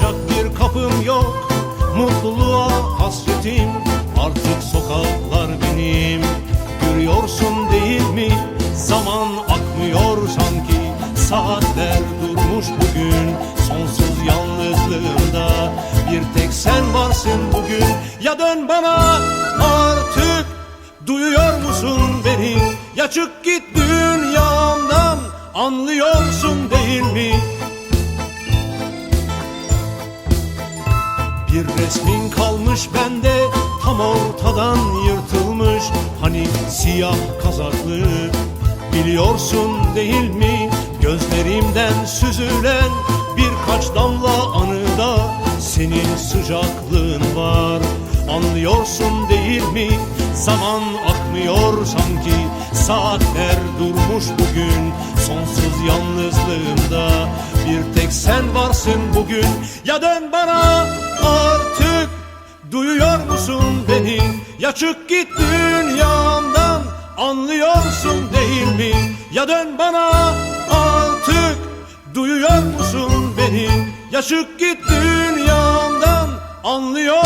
Çalacak bir kapım yok. Mutluluğa hasretim. Artık sokaklar benim. Görüyorsun değil mi? Zaman akmıyor sanki. Saatler durmuş bugün. Sonsuz yalnızlığımda Bir tek sen varsın bugün. Ya dön bana artık. Duyuyor musun beni? Ya çık git dünyamdan. Anlıyorsun Bir resmin kalmış bende tam ortadan yırtılmış. Hani siyah kazaklı biliyorsun değil mi? Gözlerimden süzülen birkaç damla anıda Senin sıcaklığın var. Anlıyorsun değil mi? Zaman akmıyor sanki. Saatler durmuş bugün Sonsuz yalnızlığımda bir tek sen varsın bugün. Ya dön bana artık duyuyor musun beni? Ya çık git dünyamdan anlıyorsun değil mi? Ya dön bana artık duyuyor musun beni? Ya çık git dünyamdan anlıyor